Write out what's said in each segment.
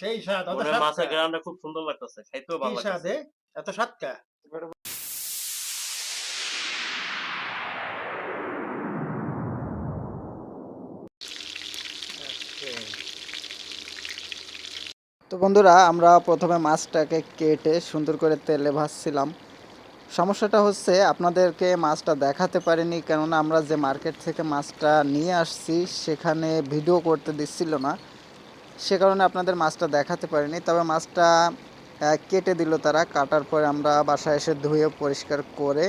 সেই স্বাদ মাছের? খুব সুন্দর লাগতেছে খাইতেও ভালো এত স্বাদ কা? তো বন্ধুরা আমরা প্রথমে মাছটাকে কেটে সুন্দর করে তেলে ভাজছিলাম। সমস্যাটা হচ্ছে আপনাদেরকে মাছটা দেখাতে পারিনি কেননা আমরা যে মার্কেট থেকে মাছটা নিয়ে আসছি সেখানে ভিডিও করতে দিচ্ছিল না। সে কারণে আপনাদের মাছটা দেখাতে পারিনি। তবে মাছটা কেটে দিল তারা। কাটার পরে আমরা বাসায় এসে ধুয়ে পরিষ্কার করে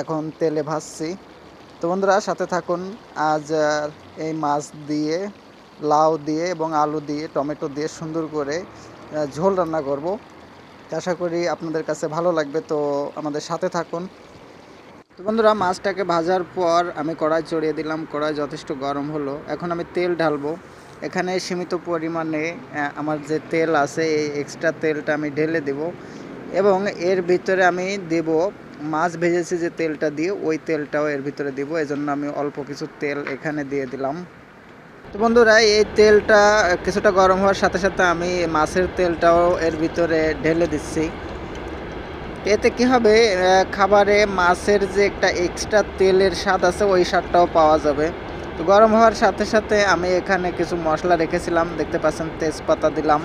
এখন তেলে ভাজছি। তো বন্ধুরা, সাথে থাকুন। আজ এই মাছ দিয়ে, লাউ দিয়ে এবং আলু দিয়ে, টমেটো দিয়ে সুন্দর করে ঝোল রান্না করব। আশা করি আপনাদের কাছে ভালো লাগবে, তো আমাদের সাথে থাকুন। তো বন্ধুরা, মাছটাকে ভাজার পর আমি কড়াই চড়িয়ে দিলাম। কড়াই যথেষ্ট গরম হলো। এখন আমি তেল ঢালবো। এখানে সীমিত পরিমাণে আমার যে তেল আছে, এই এক্সট্রা তেলটা আমি ঢেলে দেব এবং এর ভিতরে আমি দেব মাছ ভেজেছি যে তেলটা দিয়ে, ওই তেলটাও এর ভিতরে দিব। এজন্য আমি অল্প কিছু তেল এখানে দিয়ে দিলাম। তো বন্ধুরা, এই তেলটা কিছুটা গরম হওয়ার সাথে সাথে আমি মাছের তেলটাও এর ভিতরে ঢেলে দিচ্ছি। এতে কি হবে খাবারে মাছের যে একটা এক্সট্রা তেলের স্বাদ আছে, ওই স্বাদটাও পাওয়া যাবে। তো গরম হওয়ার সাথে সাথে আমি এখানে কিছু মশলা রেখেছিলাম। দেখতে পাচ্ছেন, তেজপাতা দিলাম।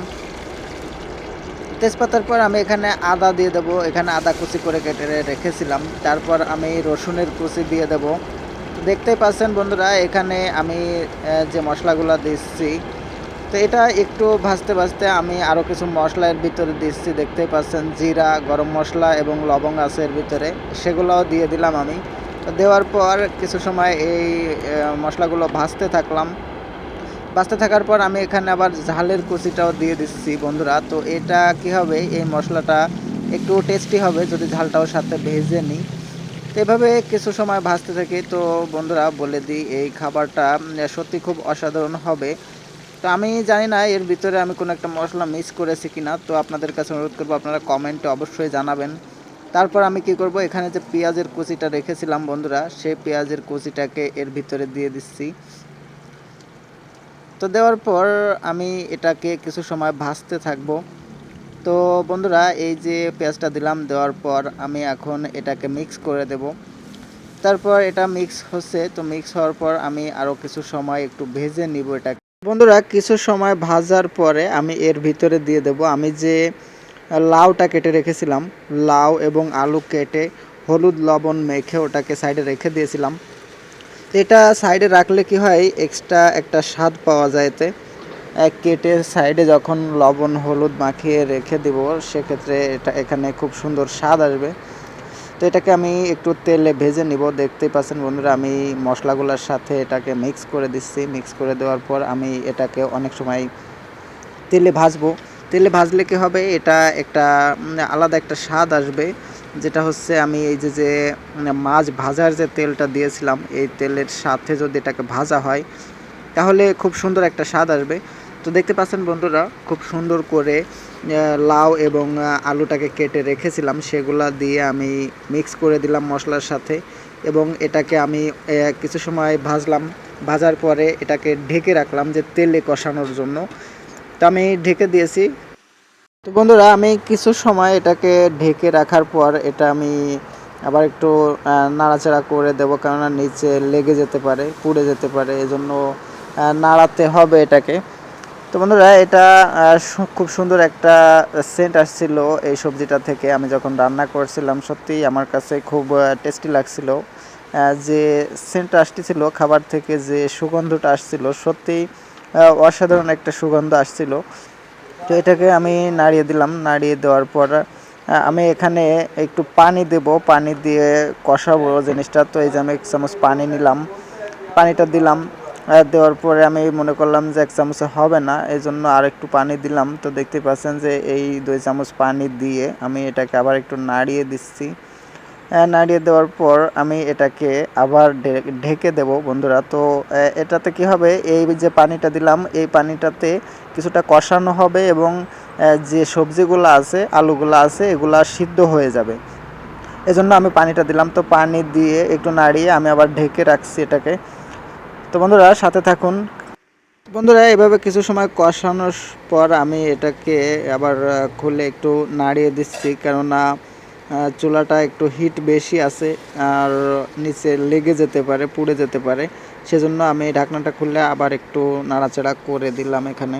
তেজপাতার পর আমি এখানে আদা দিয়ে দেবো। এখানে আদা কুচি করে কেটে রেখেছিলাম। তারপর আমি রসুনের কুচি দিয়ে দেবো। দেখতেই পাচ্ছেন বন্ধুরা, এখানে আমি যে মশলাগুলো দিচ্ছি, তো এটা একটু ভাজতে ভাজতে আমি আরও কিছু মশলা এর ভিতরে দিচ্ছি। দেখতেই পাচ্ছেন, জিরা, গরম মশলা এবং লবঙ্গ আছে এর ভিতরে। সেগুলোও দিয়ে দিলাম আমি। দেওয়ার পর কিছু সময় এই মশলাগুলো ভাজতে থাকলাম। ভাজতে থাকার পর আমি এখানে আবার ঝালের কুচিটাও দিয়ে দিচ্ছি বন্ধুরা। তো এটা কি হবে? এই মশলাটা একটু টেস্টি হবে যদি ঝালটাও সাথে ভেজে নিই। এভাবে কিছু সময় ভাজতে থাকি। তো বন্ধুরা বলে দিই, এই খাবারটা সত্যি খুব অসাধারণ হবে। তো আমি জানি না এর ভিতরে আমি কোনো একটা মশলা মিস করেছি কিনা। তো আপনাদের কাছে অনুরোধ করব, আপনারা কমেন্টে অবশ্যই জানাবেন। তারপর আমি কি করব? এখানে যে পেঁয়াজের কুচিটা রেখেছিলাম বন্ধুরা, সেই পেঁয়াজের কুচিটাকে এর ভিতরে দিয়ে দিচ্ছি। তো দেওয়ার পর আমি এটাকে কিছু সময় ভাজতে থাকব। তো বন্ধুরা, এই যে পেঁয়াজটা দিলাম, দেওয়ার পর আমি এখন এটাকে মিক্স করে দেব। তারপর এটা মিক্স হচ্ছে, তো মিক্স হওয়ার পর আমি আরও কিছু সময় একটু ভেজে নিব এটাকে। বন্ধুরা, কিছু সময় ভাজার পরে আমি এর ভিতরে দিয়ে দেব। আমি যে লাউটা কেটে রেখেছিলাম। লাউ এবং আলু কেটে হলুদ লবণ মেখে ওটাকে সাইডে রেখে দিয়েছিলাম। এটা সাইডে রাখলে কি হয়, এক্সট্রা একটা স্বাদ পাওয়া যায় এতে। এক কেটে সাইডে যখন লবণ হলুদ মাখিয়ে রেখে দেব, সেক্ষেত্রে এটা এখানে খুব সুন্দর স্বাদ আসবে। তো এটাকে আমি একটু তেলে ভেজে নিব। দেখতেই পাচ্ছেন বন্ধুরা, আমি মশলাগুলোর সাথে এটাকে মিক্স করে দিচ্ছি। মিক্স করে দেওয়ার পর আমি এটাকে অনেক সময় তেলে ভাজবো। তেলে ভাজলে কি হবে? এটা একটা আলাদা একটা স্বাদ আসবে। যেটা হচ্ছে আমি এই যে যে মাছ ভাজার যে তেলটা দিয়েছিলাম, এই তেলের সাথে যদি এটাকে ভাজা হয়, তাহলে খুব সুন্দর একটা স্বাদ আসবে। তো দেখতে পাচ্ছেন বন্ধুরা, খুব সুন্দর করে লাউ এবং আলুটাকে কেটে রেখেছিলাম। সেগুলা দিয়ে আমি মিক্স করে দিলাম মশলার সাথে এবং এটাকে আমি কিছু সময় ভাজলাম। ভাজার পরে এটাকে ঢেকে রাখলাম যে তেলে কষানোর জন্য। তো আমি ঢেকে দিয়েছি। তো বন্ধুরা, আমি কিছু সময় এটাকে ঢেকে রাখার পর এটা আমি আবার একটু নাড়াচাড়া করে দেবো কেননা নিচে লেগে যেতে পারে, পুড়ে যেতে পারে, এজন্য নাড়াতে হবে এটাকে। তো বন্ধুরা, এটা খুব সুন্দর একটা সেন্ট আসছিল এই সবজিটা থেকে। আমি যখন রান্না করছিলাম সত্যি আমার কাছে খুব টেস্টি লাগছিল যে সেন্ট আসতেছিল, খাবার থেকে যে সুগন্ধটা আসছিল সত্যি অসাধারণ একটা সুগন্ধ আসছিল। তো এটাকে আমি নাড়িয়ে দিলাম, নাড়িয়ে দেওয়ার পর আমি এখানে একটু পানি দেব। পানি দিয়ে কষাবো জিনিসটা। তো এই যে আমি এক চামচ পানি নিলাম, পানিটা দিলাম দেওয়ার পরে আমি মনে করলাম যে এক চামচে হবে না এই জন্য আর একটু পানি দিলাম। তো দেখতে পাচ্ছেন যে এই দুই চামচ পানি দিয়ে আমি এটাকে আবার একটু নাড়িয়ে দিচ্ছি। নাড়িয়ে দেওয়ার পর আমি এটাকে আবার ঢেকে দেব, বন্ধুরা। তো এটাতে কি হবে? এই যে পানিটা দিলাম, এই পানিটাতে কিছুটা কষানো হবে এবং যে সবজিগুলো আছে, আলুগুলো আছে, এগুলা সিদ্ধ হয়ে যাবে। এজন্য আমি পানিটা দিলাম। তো, পানি দিয়ে একটু নাড়িয়ে আমি আবার ঢেকে রাখছি এটাকে। তো, বন্ধুরা, সাথে থাকুন। বন্ধুরা, এভাবে কিছু সময় কষানোর পর আমি এটাকে আবার খুলে একটু নাড়িয়ে দিচ্ছি। কেননা চুলাটা একটু হিট বেশি আছে আর নিচে লেগে যেতে পারে, পুড়ে যেতে পারে। সেজন্য আমি ঢাকনাটা খুললে আবার একটু নাড়াচাড়া করে দিলাম এখানে।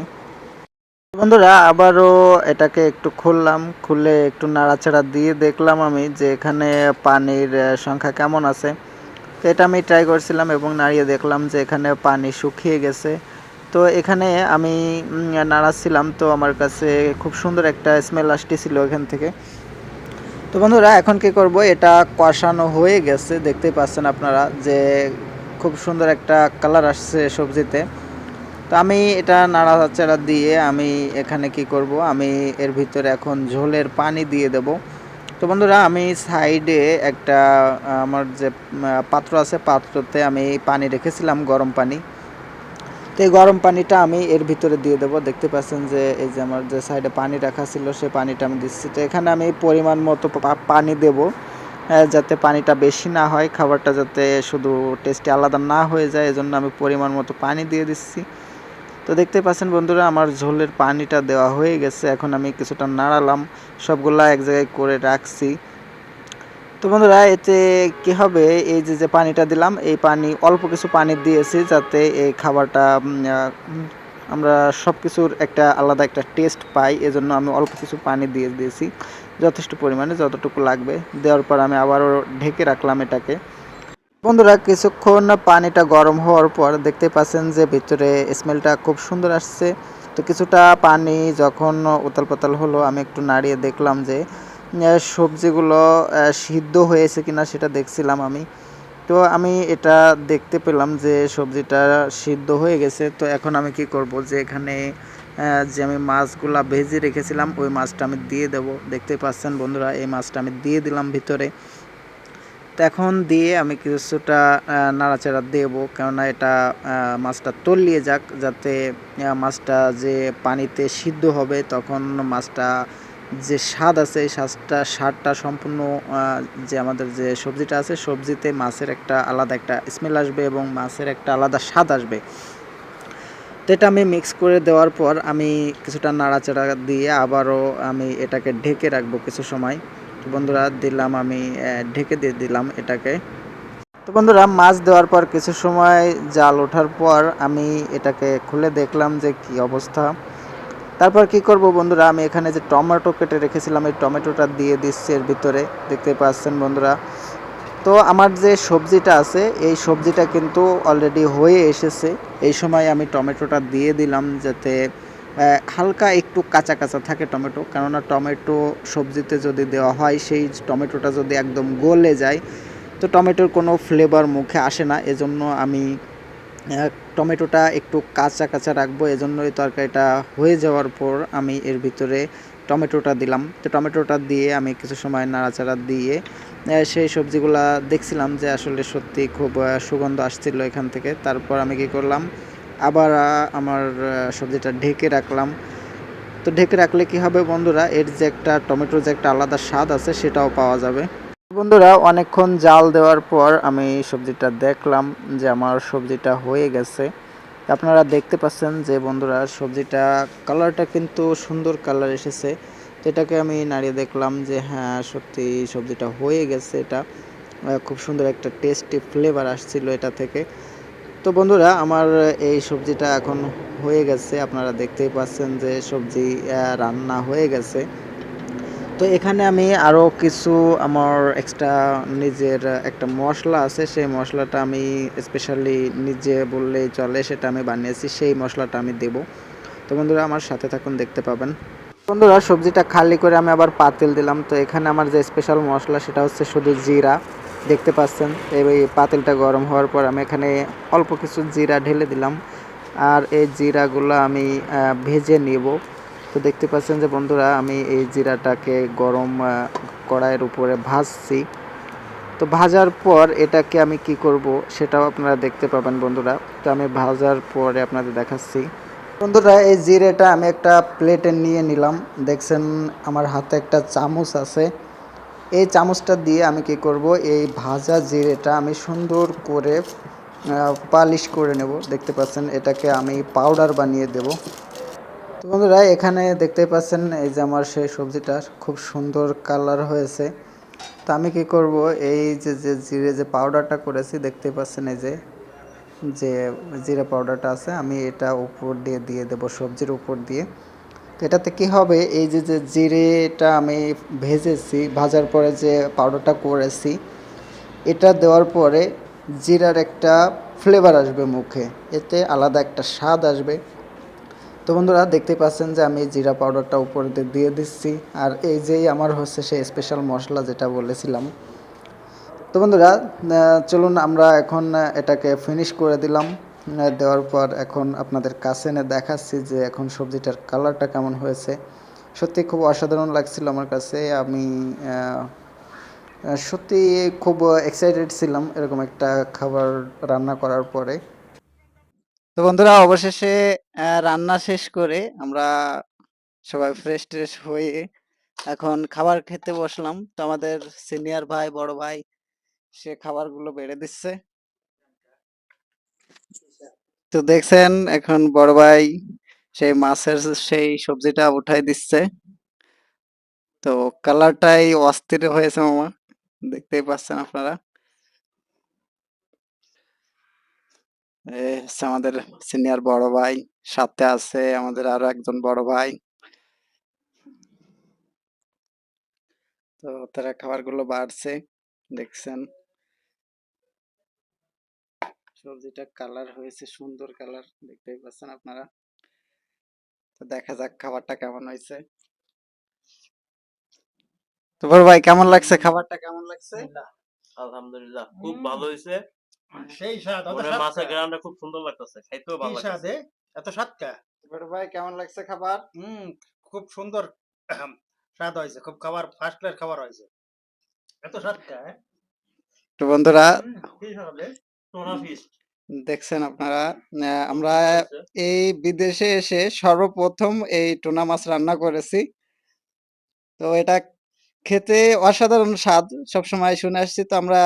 বন্ধুরা, আবারও এটাকে একটু খুললাম, খুলে একটু নাড়াচাড়া দিয়ে দেখলাম আমি যে এখানে পানির সংখ্যা কেমন আছে। তো এটা আমি ট্রাই করছিলাম এবং নাড়িয়ে দেখলাম যে এখানে পানি শুকিয়ে গেছে। তো এখানে আমি নাড়াচ্ছিলাম, তো আমার কাছে খুব সুন্দর একটা স্মেল আসতেছিল এখান থেকে। তো বন্ধুরা, এখন কি করব? এটা কষানো হয়ে গেছে। দেখতেই পাচ্ছেন আপনারা যে খুব সুন্দর একটা কালার আসছে সবজিতে। তো আমি এটা নাড়াচাড়া দিয়ে আমি এখানে কি করব? আমি এর ভিতরে এখন ঝোলের পানি দিয়ে দেব। তো বন্ধুরা, আমি সাইডে একটা, আমার যে পাত্র আছে, পাত্রতে আমি পানি রেখেছিলাম, গরম পানি। তো এই গরম পানিটা আমি এর ভিতরে দিয়ে দেবো। দেখতে পাচ্ছেন যে এই যে আমার যে সাইডে পানি রাখা ছিল, সে পানিটা আমি দিচ্ছি। তো এখানে আমি পরিমাণ মতো পানি দেব যাতে পানিটা বেশি না হয়, খাবারটা যাতে শুধু টেস্টে আলাদা না হয়ে যায়, এজন্য আমি পরিমাণ মতো পানি দিয়ে দিচ্ছি। তো দেখতে পাচ্ছেন বন্ধুরা, আমার ঝোলের পানিটা দেওয়া হয়ে গেছে। এখন আমি কিছুটা নাড়ালাম, সবগুলা এক জায়গায় করে রাখছি। তো বন্ধুরা, এতে কি হবে? এই যে যে পানিটা দিলাম, এই পানি, অল্প কিছু পানি দিয়েছি যাতে এই খাবারটা আমরা সব কিছুর একটা আলাদা একটা টেস্ট পাই। এজন্য আমি অল্প কিছু পানি দিয়ে দিয়েছি, যথেষ্ট পরিমাণে, যতটুকু লাগবে। দেওয়ার পর আমি আবারও ঢেকে রাখলাম এটাকে। বন্ধুরা, কিছুক্ষণ পানিটা গরম হওয়ার পর দেখতে পাচ্ছেন যে, ভিতরে স্মেলটা খুব সুন্দর আসছে। তো কিছুটা পানি যখন উতাল পাতাল হলো, আমি একটু নাড়িয়ে দেখলাম যে সবজিগুলো সিদ্ধ হয়েছে কিনা সেটা দেখছিলাম আমি। তো আমি এটা দেখতে পেলাম যে সবজিটা সিদ্ধ হয়ে গেছে। তো এখন আমি কি করব যে এখানে যে আমি মাছগুলা ভেজে রেখেছিলাম, ওই মাছটা আমি দিয়ে দেব। দেখতে পাচ্ছেন বন্ধুরা, এই মাছটা আমি দিয়ে দিলাম ভিতরে। তো এখন দিয়ে আমি কিছুটা নাড়াচাড়া দেব। কেননা এটা মাছটা তলিয়ে যাক, যাতে মাছটা যে পানিতে সিদ্ধ হবে, তখন মাছটা যে স্বাদ আছে, এই স্বাদটা স্বাদটা সম্পূর্ণ যে আমাদের যে সবজিটা আছে, সবজিতে মাছের একটা আলাদা একটা স্মেল আসবে এবং মাছের একটা আলাদা স্বাদ আসবে। তো এটা আমি মিক্স করে দেওয়ার পর আমি কিছুটা নাড়াচাড়া দিয়ে আবারও আমি এটাকে ঢেকে রাখব কিছু সময়। তো বন্ধুরা, দিলাম আমি ঢেকে দিয়ে দিলাম এটাকে। তো বন্ধুরা, মাছ দেওয়ার পর কিছু সময় জাল ওঠার পর আমি এটাকে খুলে দেখলাম যে কি অবস্থা। তারপর কি করব বন্ধুরা? আমি এখানে যে টমেটো কেটে রেখেছিলাম, এই টমেটোটা দিয়ে দিচ্ছি এর ভিতরে। দেখতে পাচ্ছেন বন্ধুরা? তো আমার যে সবজিটা আছে, এই সবজিটা কিন্তু অলরেডি হয়ে এসেছে। এই সময় আমি টমেটোটা দিয়ে দিলাম যাতে হালকা একটু কাঁচা কাঁচা থাকে টমেটো। কেননা টমেটো সবজিতে যদি দেওয়া হয়, সেই টমেটোটা যদি একদম গলে যায়, তো টমেটোর কোনো ফ্লেভার মুখে আসে না। এজন্য আমি টমেটোটা একটু কাঁচা কাঁচা রাখব এজন্য এই তরকারিটা হয়ে যাওয়ার পর আমি এর ভিতরে টমেটোটা দিলাম। তো টমেটোটা দিয়ে আমি কিছু সময় নাড়াচাড়া দিয়ে সেই সবজিগুলা দেখছিলাম যে আসলে সত্যি খুব সুগন্ধ আসছিল এখান থেকে। তারপর আমি কি করলাম, আবার আমার সবজিটা ঢেকে রাখলাম। তো ঢেকে রাখলে কি হবে বন্ধুরা, এর যে একটা টমেটোর যে একটা আলাদা স্বাদ আছে সেটাও পাওয়া যাবে। বন্ধুরা, অনেকক্ষণ জাল দেওয়ার পর আমি সবজিটা দেখলাম যে আমার সবজিটা হয়ে গেছে। আপনারা দেখতে পাচ্ছেন যে বন্ধুরা, সবজিটা কালারটা কিন্তু সুন্দর কালার এসেছে। এটাকে আমি নাড়িয়ে দেখলাম যে হ্যাঁ সত্যি সবজিটা হয়ে গেছে এটা। খুব সুন্দর একটা টেস্টি ফ্লেভার আসছিল এটা থেকে। তো বন্ধুরা, আমার এই সবজিটা এখন হয়ে গেছে। আপনারা দেখতেই পাচ্ছেন যে সবজি রান্না হয়ে গেছে। তো এখানে আমি আরও কিছু আমার এক্সট্রা নিজের একটা মশলা আছে, সেই মশলাটা আমি স্পেশালি নিজে বললেই চলে, সেটা আমি বানিয়েছি, সেই মশলাটা আমি দেব। তো বন্ধুরা আমার সাথে থাকুন, দেখতে পাবেন। বন্ধুরা, সবজিটা খালি করে আমি আবার পাতিল দিলাম। তো এখানে আমার যে স্পেশাল মশলা, সেটা হচ্ছে শুধু জিরা। দেখতে পাচ্ছেন, এই পাতিলটা গরম হওয়ার পর আমি এখানে অল্প কিছু জিরা ঢেলে দিলাম। আর এই জিরাগুলো আমি ভেজে নিব। তো দেখতে পাচ্ছেন যে বন্ধুরা, আমি এই জিরাটাকে গরম কড়াইয়ের উপরে ভাজছি। তো ভাজার পর এটাকে আমি কি করব সেটাও আপনারা দেখতে পাবেন বন্ধুরা। তো আমি ভাজার পরে আপনাদের দেখাচ্ছি। বন্ধুরা, এই জিরেটা আমি একটা প্লেটে নিয়ে নিলাম। দেখছেন, আমার হাতে একটা চামচ আছে। এই চামচটা দিয়ে আমি কি করব, এই ভাজা জিরেটা আমি সুন্দর করে পালিশ করে নেব। দেখতে পাচ্ছেন, এটাকে আমি পাউডার বানিয়ে দেব। তো বন্ধুরা, এখানে দেখতে পাচ্ছেন এই যে আমার সেই সবজিটা খুব সুন্দর কালার হয়েছে। তো আমি কি করব, এই যে যে জিরে যে পাউডারটা করেছি দেখতে পাচ্ছেন এই যে যে জিরা পাউডারটা আছে, আমি এটা উপর দিয়ে দিয়ে দেব, সবজির উপর দিয়ে। তো এটাতে কি হবে, এই যে যে জিরেটা আমি ভেজেছি, ভাজার পরে যে পাউডারটা করেছি, এটা দেওয়ার পরে জিরার একটা ফ্লেভার আসবে মুখে। এতে আলাদা একটা স্বাদ আসবে। তো বন্ধুরা দেখতে পাচ্ছেন যে আমি জিরা পাউডারটা উপর দিয়ে দিচ্ছি। আর এই যেই আমার হচ্ছে সেই স্পেশাল মশলা যেটা বলেছিলাম। তো বন্ধুরা চলুন আমরা এখন এটাকে ফিনিশ করে দিলাম। দেওয়ার পর এখন আপনাদের কাছে এনে দেখাচ্ছি যে এখন সবজিটার কালারটা কেমন হয়েছে। সত্যি খুব অসাধারণ লাগছিল আমার কাছে। আমি সত্যি খুব এক্সাইটেড ছিলাম এরকম একটা খাবার রান্না করার পরে। তো বন্ধুরা, অবশেষে রান্না শেষ করে আমরা সবাই ফ্রেশ ট্রেশ হয়ে এখন খাবার খেতে বসলাম। তো আমাদের সিনিয়র ভাই, বড় ভাই, সে খাবারগুলো বেড়ে দিচ্ছে। তো দেখছেন, এখন বড় ভাই সেই মাছের সেই সবজিটা উঠাই দিচ্ছে। তো কালারটাই অস্থির হয়েছে মামা, দেখতেই পাচ্ছেন আপনারা। এ হচ্ছে আমাদের সিনিয়র বড় ভাই সাথে আছে আমাদের আরও একজন বড় ভাই। তো তারা খাবারগুলো বাড়ছে দেখছেন। সবজিটা কালার হয়েছে সুন্দর কালার দেখতেই পাচ্ছেন আপনারা। তো দেখা যাক খাবারটা কেমন হয়েছে। তো বড় ভাই কেমন লাগছে? খাবারটা কেমন লাগছে? আলহামদুলিল্লাহ খুব ভালো হয়েছে। সেই স্বাদ হয় মাছের? খুব সুন্দর লাগতেছে খাইতেও ভালো স্বাদ? লাগতেছে এত স্বাদ কা? ভাই কেমন লাগছে খাবার? হুম খুব সুন্দর স্বাদ হয়েছে খুব খাবার ফার্স্ট ক্লাস খাবার হয়েছে। এত স্বাদ কা তো বন্ধুরা দেখছেন আপনারা আহ, আমরা এই বিদেশে এসে সর্বপ্রথম এই টুনা মাছ রান্না করেছি। তো এটা খেতে অসাধারণ স্বাদ সবসময় শুনে আসছি। তো আমরা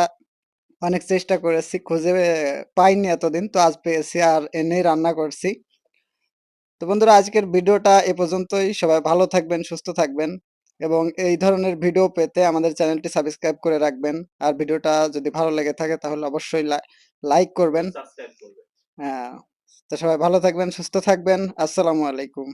অনেক চেষ্টা করেছি খুঁজে পাইনি এতদিন তো আজ পেয়েছি আর এনেই রান্না করছি। তো বন্ধুরা আজকের ভিডিওটা এ পর্যন্তই। সবাই ভালো থাকবেন সুস্থ থাকবেন এবং এই ধরনের ভিডিও পেতে আমাদের চ্যানেলটি সাবস্ক্রাইব করে রাখবেন। আর ভিডিওটা যদি ভালো লেগে থাকে তাহলে অবশ্যই লাইক করবেন। হ্যাঁ তো সবাই ভালো থাকবেন সুস্থ থাকবেন। আসসালামু আলাইকুম।